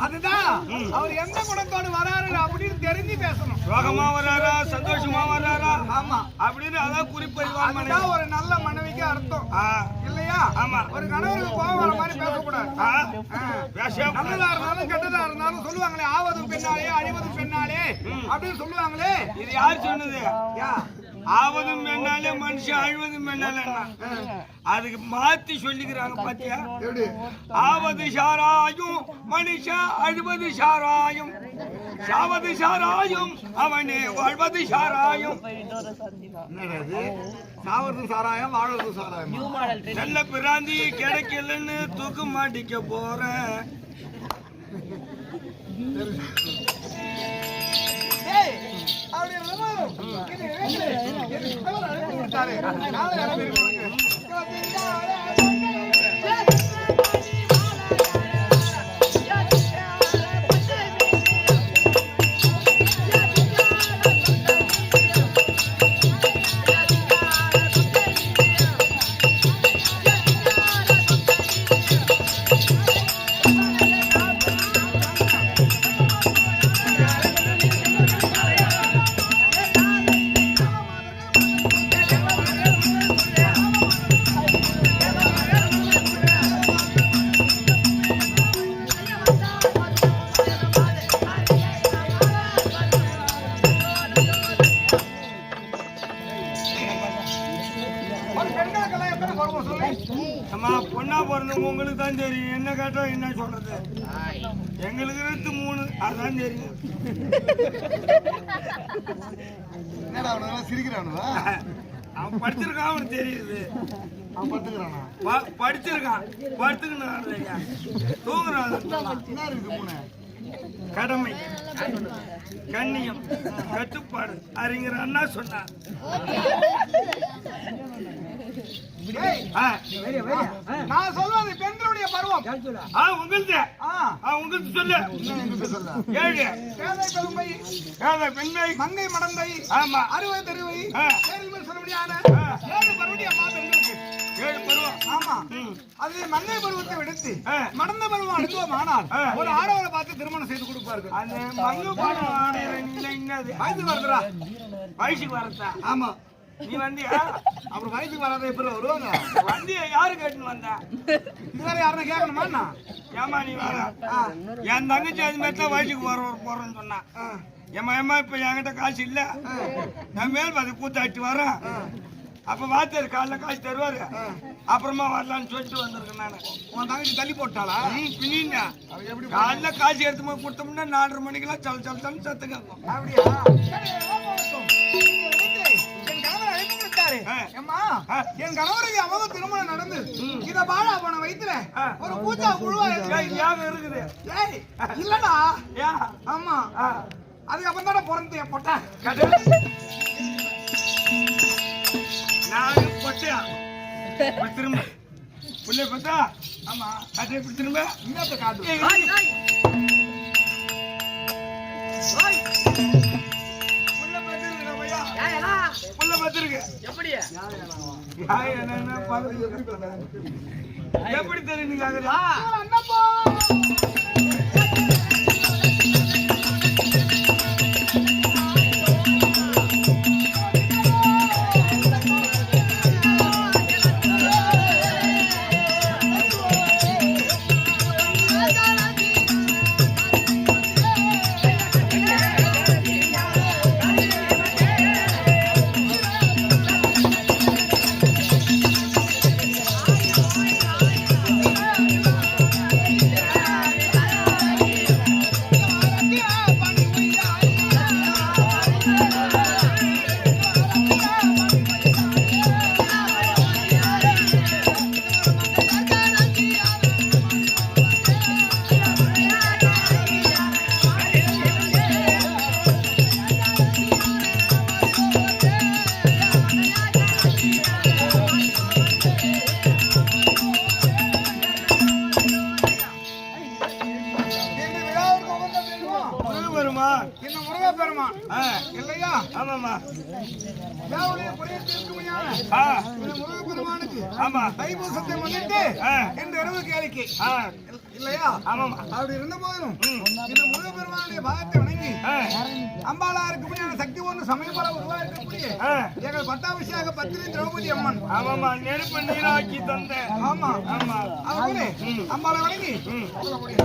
அதுதான். அவர் எந்த குணத்தோடு வராரு அப்படின்னு தெரிஞ்சு பேசணும். ரோகமா வர்றாரா சந்தோஷமா வர்றாரா ஆமா. அப்படின்னு அதான் அதுதான் ஒரு நல்ல மனைவிக்கு அர்த்தம். இல்லையா? ஆமா. ஒரு கணவருக்கு கோவம் வர மாதிரி பேசக்கூடாது. நல்லதா இருந்தாலும் கெட்டதா இருந்தாலும் சொல்லுவாங்களே ஆவது பெண்ணாலே அழிவது பெண்ணாலே அப்படின்னு சொல்லுவாங்களே. இது யார் சொன்னது? யா. ஆவதும் பெண்ணாலே மனுஷன் அழுவதும் பெண்ணாலே அதுக்கு மாத்தி சொல்லிக்கிறாங்க பாத்தியா? ஆவது சாராயும் மனுஷன் அழுவது சாராயும். சாவது சாராயும் அவனே வாழ்வது சாராயும். சாவது சாராயம் வாழறது சாராயம்? நல்ல பிராந்தி கிடைக்கலன்னு தூக்கு மாட்டிக்க போறேன். யாரோ அம்மா பொண்ணா பிறந்தவங்க உங்களுக்கு தான் தெரியும். என்ன கேட்டா என்ன சொல்றது? எங்களுக்கு இருந்து மூணு அதான் தெரியும். என்னடா அவனுங்க சிரிக்கிறானுவா? அவன் படிச்சிருக்கான் அவனுக்கு தெரியுது. அவன் பத்துக்கிறானா ப- படிச்சிருக்கான். படுத்துக்கணும் தூங்குறான் என்ன இருக்குது மூணு? கடமை. கண்ணியம். கட்டுப்பாடு. அறிஞர் அண்ணா சொன்னார். நான் சொல்வது பெண்களுடைய பருவம். ஆ உங்களுது ஆ, ஆ உங்களுக்கு சொல்லு. இன்னும் எங்கிட்ட சொல்ல. ஏழு. பேதை பெருமை ஏழை பெண்மை மங்கை மடந்தை. ஆமா. அறுவை தெருவை. பேரில். ஏழு ஏழு பருவம். ஆமா. அது மங்கை பருவத்தை விடுத்து. மடந்த பருவம் ஆ. ஒரு ஆடவரை பார்த்து திருமணம் செய்து கொடுப்பார்கள். அந்த மங்கு படம் ஆடையில வயசுக்கு வரத்தா ஆமா. நீ வந்தியா? அப்புறம் வயசுக்கு வராத எப்படி வருவாங்க. வந்தியா? யாரு கேட்டுன்னு வந்தா? இதுவரை யாருன்னா கேட்கணுமா என்ன? ஏமா நீ வர? என் தங்கச்சி அது மாதிரி தான் வயசுக்கு வர போறேன்னு சொன்னா. ஏமா ஏமா இப்ப என்கிட்ட காசு இல்ல. நான் மேல் பாதி கூத்தாட்டி வரேன். அப்ப வாத்தியார் காலைல காசு தருவாரு. அப்புறமா வரலான்னு சொல்லிட்டு வந்திருக்கேன் நானு. உன் தங்கச்சி தள்ளி போட்டாளா? எப்படி காலைல காசு எடுத்து போய் கொடுத்தோம்னா நாலரை மணிக்கெல்லாம் சல் சல் சல் சத்து கேட்கும் அப்படியா என் கணவருக்கு அவங்க திருமணம் நடந்து இத பாழா போன வயித்துல ஆ. ஒரு பூஜா. ஞாபகம் இருக்குது? இல்லடா. ஆமா. அதுக்கப்புறம் தானே பிறந்து என் பொட்டை. கடவுள். நான் பொட்டியா திரும்ப. புள்ளை பார்த்தா? ஆமா. அதை இப்படி திரும்ப. இன்னத்தை காட்டு. புள்ள பார்த்திருக்கு. யார் என்னன்னா பார்த்து- எப்படி தெரியும் நீங்க ஆமாம்மா. யாருடைய புரியத்திற்கு முன்னால ஆ. இந்த முருகப்பெருமானுக்கு ஆமா. தைப்பூசத்தை முன்னிட்டு. இந்த இரவு கேளிக்கை. ஆ. இல்லையா? ஆமாம்மா. அப்படி இருந்த போதிலும் இந்த முருகப்பெருமானுடைய பாகத்தை வணங்கி அம்பாளாருக்கு முன்னாடி சக்தி ஒன்று சமயபல உருவாக்கக்கூடிய ஆ. எங்கள் பட்டாபிஷேக பத்திரி திரௌபதி அம்மன். ஆமாம்மா. நெருப்பு நீராக்கி தந்தேன் ஆமா. ஆமா அவங்களே அம்பாளை வணங்கி. சொல்லக்கூடிய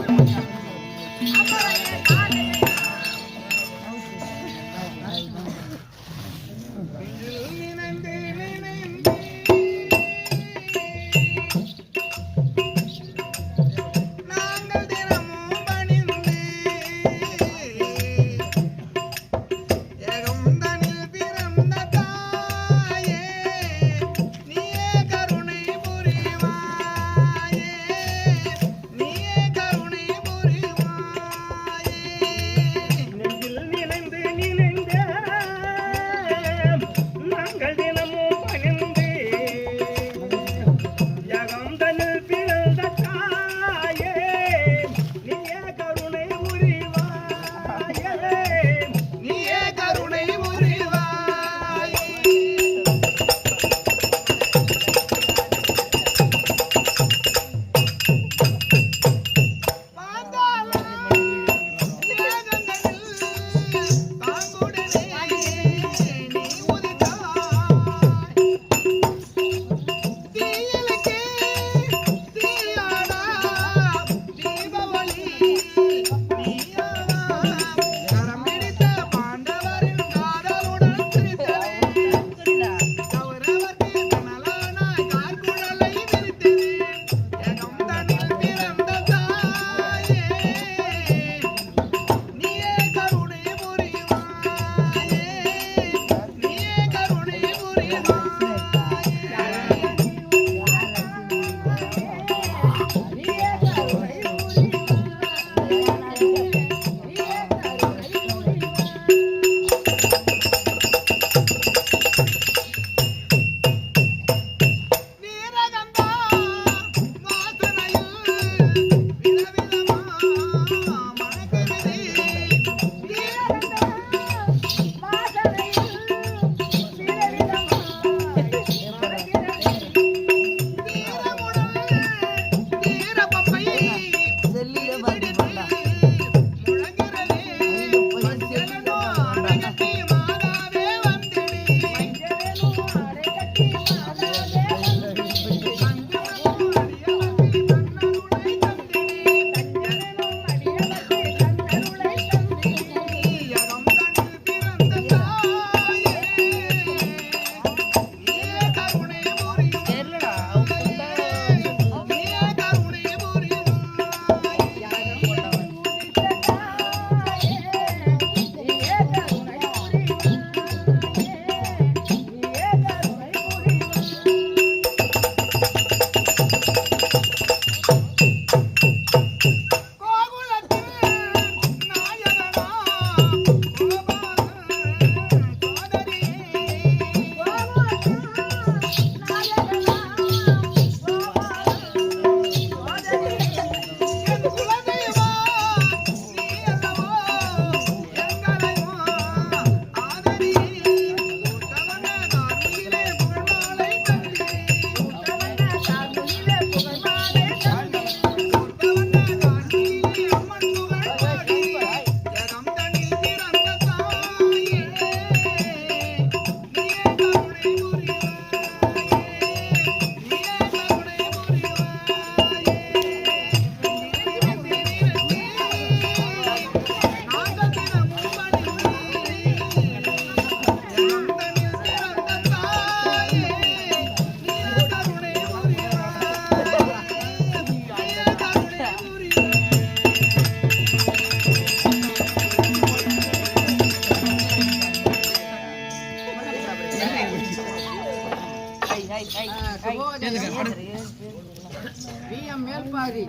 பிஎம் மேல்பாரி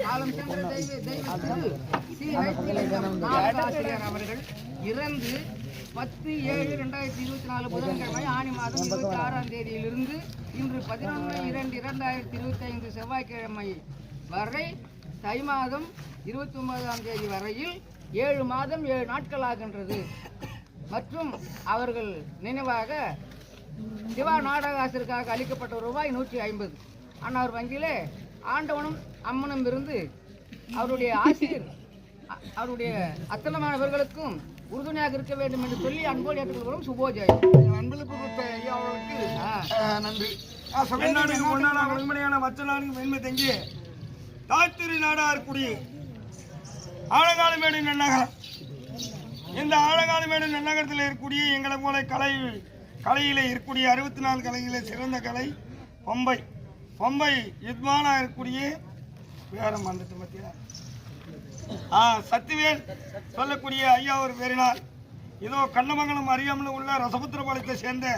காலம் சென்ற தெய்வ தெய்வத்திற்கு ஆசிரியர் அவர்கள் இறந்து பத்து ஏழு ரெண்டாயிரத்தி இருபத்தி நாலு புதன்கிழமை ஆணி மாதம் இருபத்தி ஆறாம் தேதியிலிருந்து இன்று பதினொன்று இரண்டு இரண்டாயிரத்தி இருபத்தி ஐந்து செவ்வாய்க்கிழமை வரை தை மாதம் இருபத்தி ஒன்பதாம் தேதி வரையில் ஏழு மாதம் ஏழு நாட்கள் ஆகின்றது. மற்றும் அவர்கள் நினைவாக சிவா நாடக ஆசிரியருக்காக அளிக்கப்பட்ட ரூபாய் நூற்றி ஐம்பது. அன்னார் வங்கியிலே ஆண்டவனும் அம்மனும் இருந்து அவருடைய ஆசிரியர் அவருடைய அத்தனமானவர்களுக்கும் உறுதுணையாக இருக்க வேண்டும் என்று சொல்லி அன்போடு ஏற்றுக்கொள்கிறோம். சுபோஜயம் அன்பளிப்பு கொடுத்த ஐயா அவர்களுக்கு நன்றி. தென்னாடுக்கு பொன்னாடா வெண்மணியான மற்ற நாடுக்கு வெண்மை தங்கி தாத்திரி நாடார் குடி. ஆழகாலமேடு நன்னகரம். இந்த ஆழகாலமேடு நன்னகரத்தில் இருக்கக்கூடிய எங்களை போல கலை கலையில இருக்கக்கூடிய அறுபத்தி நாலு கலையில சிறந்த கலை பொம்பை பொம்பை யுத்மானா இருக்கக்கூடிய வேற வந்துட்டு மத்தியா ஆ சத்திவேல் சொல்லக்கூடிய ஐயா ஒரு பேரினார் இதோ கண்ணமங்கலம் அறியாமல் உள்ள ரசபுத்திரபாளையத்தை சேர்ந்த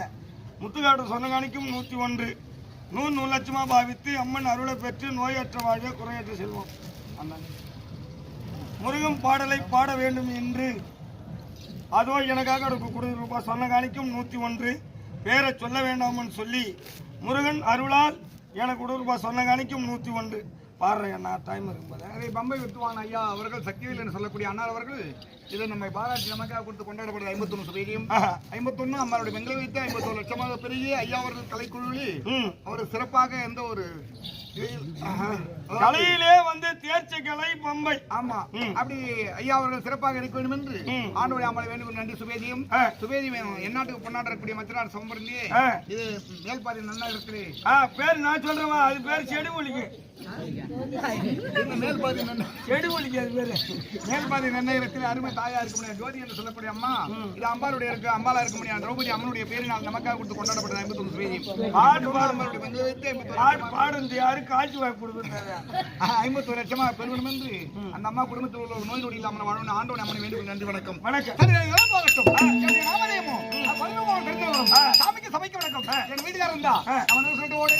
முத்துக்காடு சொன்னகாணிக்கும் நூற்றி ஒன்று. நூறு நூறு லட்சமா பாவித்து அம்மன் அருளை பெற்று நோயற்ற வாழ்வே குறையற்ற செல்வம். அண்ணன் முருகன் பாடலை பாட வேண்டும் என்று அதோ எனக்காக ஒரு குடு ரூபாய் சொன்ன காணிக்கும் நூற்றி ஒன்று. பேரை சொல்ல வேண்டாம்னு சொல்லி முருகன் அருளால் எனக்கு உடல் ரூபாய் சொன்ன காணிக்கும் நூற்றி ஒன்று. பாடுறேன் அண்ணா டைம் இருக்கும்போது. அதை பம்பை வித்துவான் ஐயா அவர்கள் சக்திவேல் என்று சொல்லக்கூடிய அண்ணா அவர்கள் இதை நம்மை பாராட்டி நமக்காக கொடுத்து கொண்டாடப்படுது ஐம்பத்தொன்னு ஆஹா. ஐம்பத்தொன்னு அம்மாவுடைய பெண்களை வைத்து ஐம்பத்தொரு லட்சமாக பெருகி ஐயா அவர்கள் கலைக்குழுவில் ம் அவர் சிறப்பாக எந்த ஒரு கலையிலே வந்து தேர்ச்சி கலை பொம்பை ஆமா. அப்படி ஐயா அவர்கள் சிறப்பாக இருக்க வேண்டும் என்று ம். ஆண்டோடைய அம்மளை வேண்டும் நன்றி சுபேதியும். சுபேதி வேணும் எந்நாட்டுக்கு கொண்டாடக்கூடிய மத்தினார் சம்பரந்தி. இது மேல்பாதி நல்லா இருக்குது பேர் நான் சொல்றேன் அது பேர் செடி இந்த மேல்பாதி நன்ன செடி ஒலிக்கு அது பேரு மேல்பாதி நன்னகரத்தில் அருமை தாயா இருக்க ஜோதி என்று சொல்லக்கூடிய அம்மா. இது அம்பாளுடைய இருக்கு அம்பாலா இருக்க முடியாது. திரௌபதி அம்மனுடைய பேரினால் நமக்காக கொடுத்து கொண்டாடப்பட்டது பாடு பாடு அம்மாளுடைய பெண்களை வைத்து பாடு பாடு இந்த யாரு காட்சி வாய்ப்பு கொடுக்குறாரு ஐம்பத்தொரு லட்சமா பெருகணும் என்று அந்த அம்மா குடும்பத்தில் உள்ள ஒரு நோய் நொடி இல்லாமல் வாழணும் ஆண்டோட அம்மனை வேண்டும் நன்றி வணக்கம். வணக்கம். சாமிக்கு சபைக்கு வணக்கம். என் வீட்டுக்காரர் இருந்தா அவன் சொல்லிட்டு ஓடு.